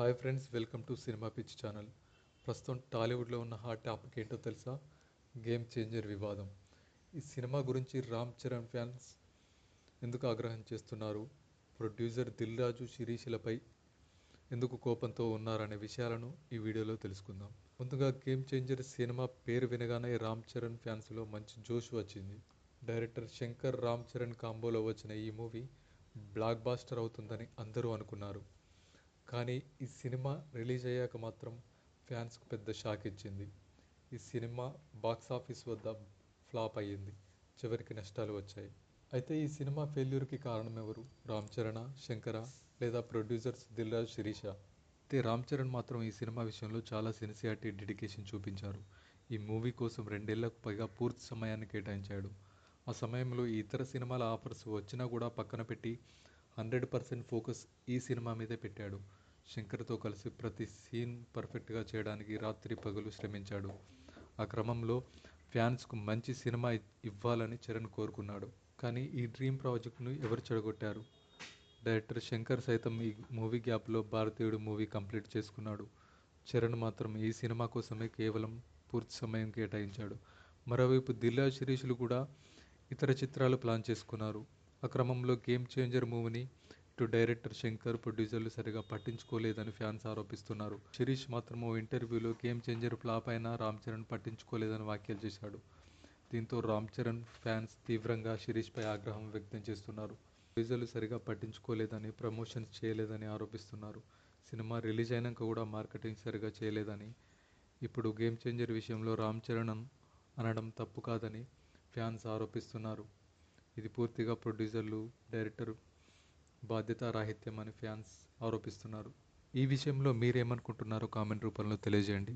Hi friends welcome to cinema pitch channel. ప్రస్తుతం టాలీవుడ్లో ఉన్న హాట్ టాపిక్ ఏంటో తెలుసా? గేమ్ చేంజర్ వివాదం. ఈ సినిమా గురించి రామ్ చరణ్ ఫ్యాన్స్ ఎందుకు ఆగ్రహం చేస్తున్నారు? ప్రొడ్యూసర్ దిల్ రాజు శిరీషులపై ఎందుకు కోపంతో ఉన్నారనే విషయాలను ఈ వీడియోలో తెలుసుకుందాం. ముందుగా గేమ్ చేంజర్ సినిమా పేరు వినగానే రామ్ చరణ్ ఫ్యాన్స్లో మంచి జోష్ వచ్చింది. డైరెక్టర్ శంకర్ రామ్ చరణ్ కాంబోలో వచ్చిన ఈ మూవీ బ్లాక్ బాస్టర్ అవుతుందని అందరూ అనుకున్నారు. కానీ ఈ సినిమా రిలీజ్ అయ్యాక మాత్రం ఫ్యాన్స్కు పెద్ద షాక్ ఇచ్చింది. ఈ సినిమా బాక్స్ ఆఫీస్ వద్ద ఫ్లాప్ అయ్యింది. చివరికి నష్టాలు వచ్చాయి. అయితే ఈ సినిమా ఫెయిల్యూర్కి కారణం ఎవరు? రామ్ చరణ్ శంకర లేదా ప్రొడ్యూసర్స్ దిల్రాజ్ శిరీష? అయితే రామ్ చరణ్ మాత్రం ఈ సినిమా విషయంలో చాలా సిన్సియారిటీ డెడికేషన్ చూపించారు. ఈ మూవీ కోసం రెండేళ్ళకు పైగా పూర్తి సమయాన్ని కేటాయించాడు. ఆ సమయంలో ఈ ఇతర సినిమాల ఆఫర్స్ వచ్చినా కూడా పక్కన పెట్టి హండ్రెడ్ పర్సెంట్ ఫోకస్ ఈ సినిమా మీదే పెట్టాడు. శంకర్తో కలిసి ప్రతి సీన్ పర్ఫెక్ట్గా చేయడానికి రాత్రి పగలు శ్రమించాడు. ఆ క్రమంలో ఫ్యాన్స్కు మంచి సినిమా ఇవ్వాలని చరణ్ కోరుకున్నాడు. కానీ ఈ డ్రీమ్ ప్రాజెక్ట్ను ఎవరు చెడగొట్టారు? డైరెక్టర్ శంకర్ సైతం ఈ మూవీ గ్యాప్లో భారతీయుడు మూవీ కంప్లీట్ చేసుకున్నాడు. చరణ్ మాత్రం ఈ సినిమా కోసమే కేవలం పూర్తి సమయం కేటాయించాడు. మరోవైపు దిల్లా శిరీషులు కూడా ఇతర చిత్రాలు ప్లాన్ చేసుకున్నారు. ఆ క్రమంలో గేమ్ చేంజర్ మూవీని ఇటు డైరెక్టర్ శంకర్ ప్రొడ్యూసర్లు సరిగా పట్టించుకోలేదని ఫ్యాన్స్ ఆరోపిస్తున్నారు. శిరీష్ మాత్రం ఓ ఇంటర్వ్యూలో గేమ్ చేంజర్ ఫ్లాప్ అయినా రామ్ చరణ్ పట్టించుకోలేదని వ్యాఖ్యలు చేశాడు. దీంతో రామ్ చరణ్ ఫ్యాన్స్ తీవ్రంగా శిరీష్పై ఆగ్రహం వ్యక్తం చేస్తున్నారు. ప్రొడ్యూసర్లు సరిగా పట్టించుకోలేదని ప్రమోషన్స్ చేయలేదని ఆరోపిస్తున్నారు. సినిమా రిలీజ్ అయినాక కూడా మార్కెటింగ్ సరిగా చేయలేదని ఇప్పుడు గేమ్ చేంజర్ విషయంలో రామ్ చరణ్ అనడం తప్పు కాదని ఫ్యాన్స్ ఆరోపిస్తున్నారు. ఇది పూర్తిగా ప్రొడ్యూసర్లు డైరెక్టర్ బాధ్యతారాహిత్యం అని ఫ్యాన్స్ ఆరోపిస్తున్నారు. ఈ విషయంలో మీరేమనుకుంటున్నారో కామెంట్ రూపంలో తెలియజేయండి.